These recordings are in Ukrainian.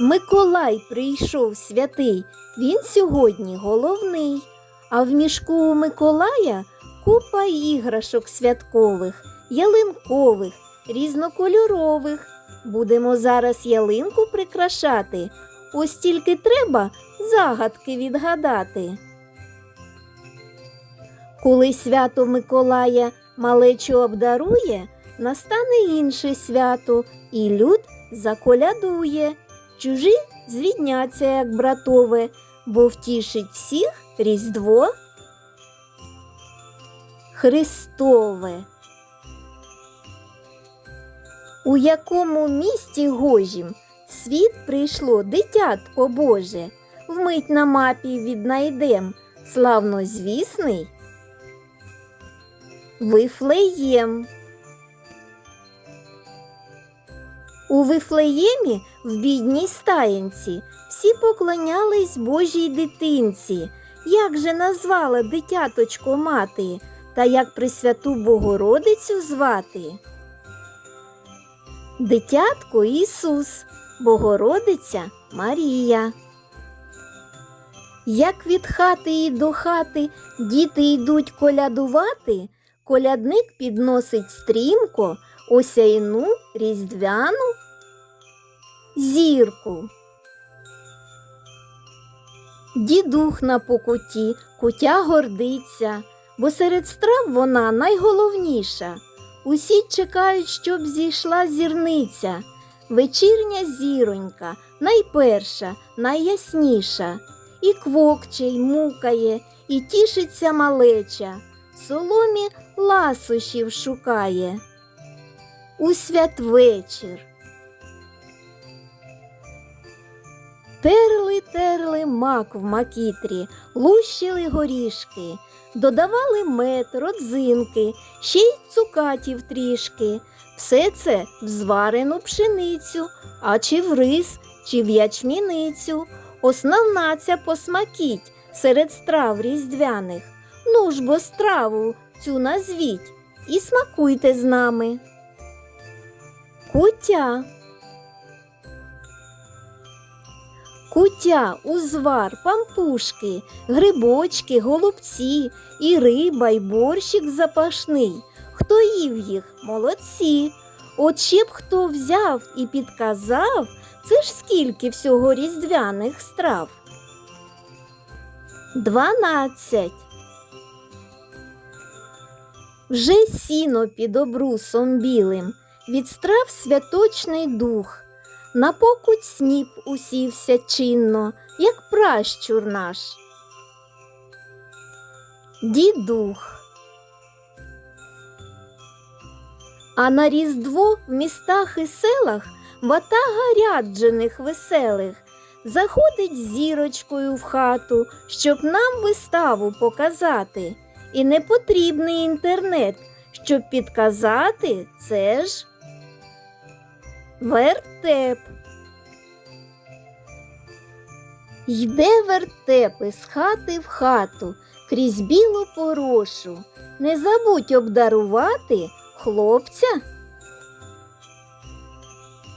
Миколай прийшов святий, він сьогодні головний. А в мішку у Миколая купа іграшок святкових, ялинкових, різнокольорових. Будемо зараз ялинку прикрашати. Ось тільки треба загадки відгадати. Коли свято Миколая малечу обдарує, настане інше свято, і люд заколядує. Чужі зрідняться, як братове, бо втішить всіх Різдво Христове. У якому місті гожім світ прийшло дитятко Боже, вмить на мапі віднайдем славнозвісний Вифлеєм. У Вифлеємі в бідній стаєнці всі поклонялись Божій дитинці. Як же назвала дитяточко мати, та як Пресвяту Богородицю звати? Дитятко Ісус, Богородиця Марія. Як від хати і до хати діти йдуть колядувати, колядник підносить стрімко осяйну різдвяну зірку. Дідух на покуті, кутя гордиться, бо серед страв вона найголовніша. Усі чекають, щоб зійшла зірниця. Вечірня зіронька, найперша, найясніша, і квокче, й мукає, і тішиться малеча, соломі ласощів шукає. У святвечір. Терли, терли мак в макітрі, лущили горішки, додавали мед, родзинки, ще й цукатів трішки. Все це в зварену пшеницю, а чи в рис, чи в ячміницю. Основна ця посмакіть серед страв різдвяних. Ну ж бо страву цю назвіть і смакуйте з нами. Кутя. Кутя, узвар, пампушки, грибочки, голубці, і риба, й борщик запашний. Хто їв їх? Молодці. От ще б хто взяв і підказав, це ж скільки всього різдвяних страв. Дванадцять. Вже сіно під обрусом білим, від страв святочний дух. На покуть сніп усівся чинно, як пращур наш. Дідух. А на Різдво в містах і селах ватага ряджених веселих заходить зірочкою в хату, щоб нам виставу показати. І не потрібний інтернет, щоб підказати це ж вертеп. Йде вертеп із хати в хату крізь білу порошу. Не забудь обдарувати хлопця.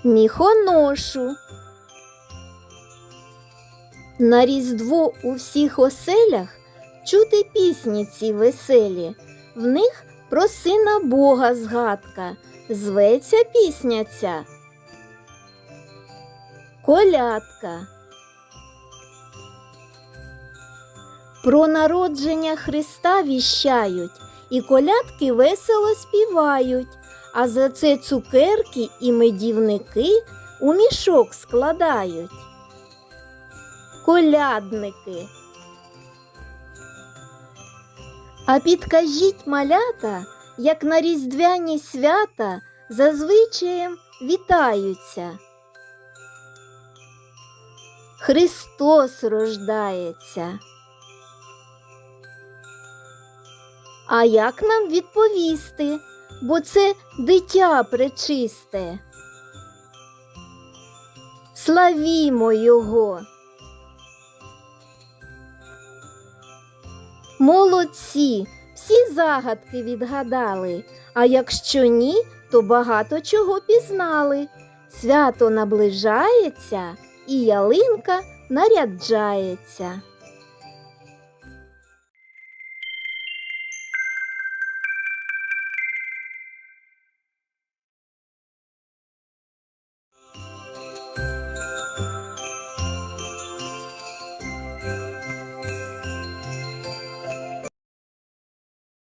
Міхоношу. На різдво у всіх оселях чути пісні ці веселі. В них про сина Бога згадка. Зветься пісня ця. Колядка. Про народження Христа віщають, і колядки весело співають, а за це цукерки і медівники у мішок складають. Колядники. А підкажіть малята, як на різдвяні свята зазвичаєм вітаються. Христос рождається. А як нам відповісти, бо це дитя пречисте? Славімо Його. Молодці, всі загадки відгадали, а якщо ні, то багато чого пізнали. Свято наближається, і ялинка наряджається.